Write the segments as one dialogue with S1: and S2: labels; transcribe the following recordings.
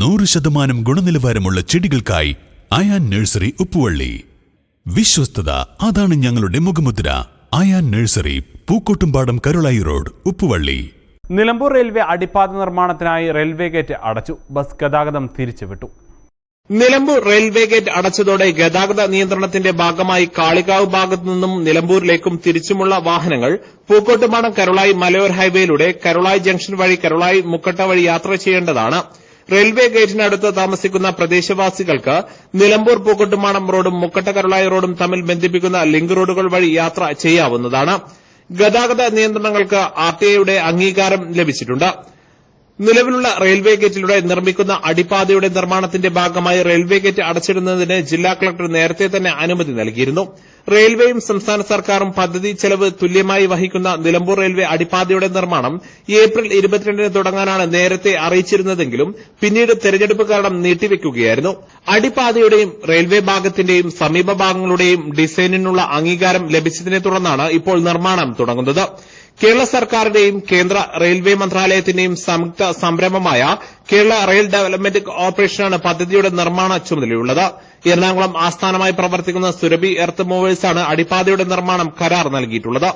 S1: നൂറ് ശതമാനം ഗുണനിലവാരമുള്ള ചെടികൾക്കായി അയാൻ നഴ്സറി ഉപ്പുവള്ളി. വിശ്വസ്തത അതാണ് ഞങ്ങളുടെ മുഖമുദ്ര. Ayan nursery Pookkottumpadam Karulai road Uppuvalli.
S2: Nilambur railway അടിപ്പാത നിർമ്മാണത്തിനായി റെയിൽവേ ഗേറ്റ് അടച്ചു ബസ് ഗതാഗതം തിരിച്ചുവിട്ടു.
S3: നിലമ്പൂർ റെയിൽവേ ഗേറ്റ് അടച്ചതോടെ ഗതാഗത നിയന്ത്രണത്തിന്റെ ഭാഗമായി കാളികാവ് ഭാഗത്തു നിന്നും നിലമ്പൂരിലേക്കും തിരിച്ചുമുള്ള വാഹനങ്ങൾ പൂക്കോട്ടുപാടം കരുളായി മലയോർ ഹൈവേയിലൂടെ കരുളായി ജംഗ്ഷൻ വഴി കരുളായി മുക്കട്ട വഴി യാത്ര ചെയ്യേണ്ടതാണ്. റെയിൽവേ ഗേറ്റിനടുത്ത് താമസിക്കുന്ന പ്രദേശവാസികൾക്ക് നിലമ്പൂർ പൂക്കുട്ടുമാണം റോഡും മുക്കട്ട കരുളായി റോഡും തമ്മിൽ ബന്ധിപ്പിക്കുന്ന ലിങ്ക് റോഡുകൾ വഴി യാത്ര ചെയ്യാവുന്നതാണ്. ഗതാഗത നിയന്ത്രണങ്ങൾക്ക് ആർടിഐയുടെ അംഗീകാരം ലഭിച്ചിട്ടുണ്ട്. നിലവിലുള്ള റെയിൽവേ ഗേറ്റിലൂടെ നിർമ്മിക്കുന്ന അടിപ്പാതയുടെ നിർമ്മാണത്തിന്റെ ഭാഗമായി റെയിൽവേ ഗേറ്റ് അടച്ചിടുന്നതിന് ജില്ലാ കളക്ടർ നേരത്തെ തന്നെ അനുമതി നൽകിയിരുന്നു. റെയിൽവേയും സംസ്ഥാന സർക്കാരും പദ്ധതി ചെലവ് തുല്യമായി വഹിക്കുന്ന നിലമ്പൂർ റെയിൽവേ അടിപ്പാതയുടെ നിർമ്മാണം ഏപ്രിൽ ഇരുപത്തിരണ്ടിന് തുടങ്ങാനാണ് നേരത്തെ അറിയിച്ചിരുന്നതെങ്കിലും പിന്നീട് തെരഞ്ഞെടുപ്പ് കാരണം നീട്ടിവെക്കുകയായിരുന്നു. അടിപ്പാതയുടെയും റെയിൽവേ ഭാഗത്തിന്റെയും സമീപ ഭാഗങ്ങളുടെയും ഡിസൈനിനുള്ള അംഗീകാരം ലഭിച്ചതിനെ തുടർന്നാണ് ഇപ്പോൾ നിർമ്മാണം തുടങ്ങുന്നത്. കേരള സർക്കാരിന്റെയും കേന്ദ്ര റെയിൽവേ മന്ത്രാലയത്തിന്റെയും സംയുക്ത സംരംഭമായ കേരള റെയിൽ ഡെവലപ്മെന്റ് കോർപ്പറേഷനാണ് പദ്ധതിയുടെ നിർമ്മാണ ചുമതലയുള്ളത്. എറണാകുളം ആസ്ഥാനമായി പ്രവർത്തിക്കുന്ന സുരഭി എർത്ത് മൂവേഴ്സാണ് അടിപ്പാതയുടെ നിർമ്മാണം കരാർ നൽകിയിട്ടുള്ളത്.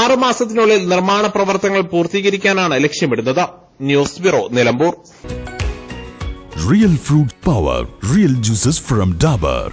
S3: ആറ് മാസത്തിനുള്ളിൽ നിർമ്മാണ പ്രവർത്തനങ്ങൾ പൂർത്തീകരിക്കാനാണ് ലക്ഷ്യമിടുന്നത്. News bureau Nilambur.
S1: Real fruit power real juices from Dabur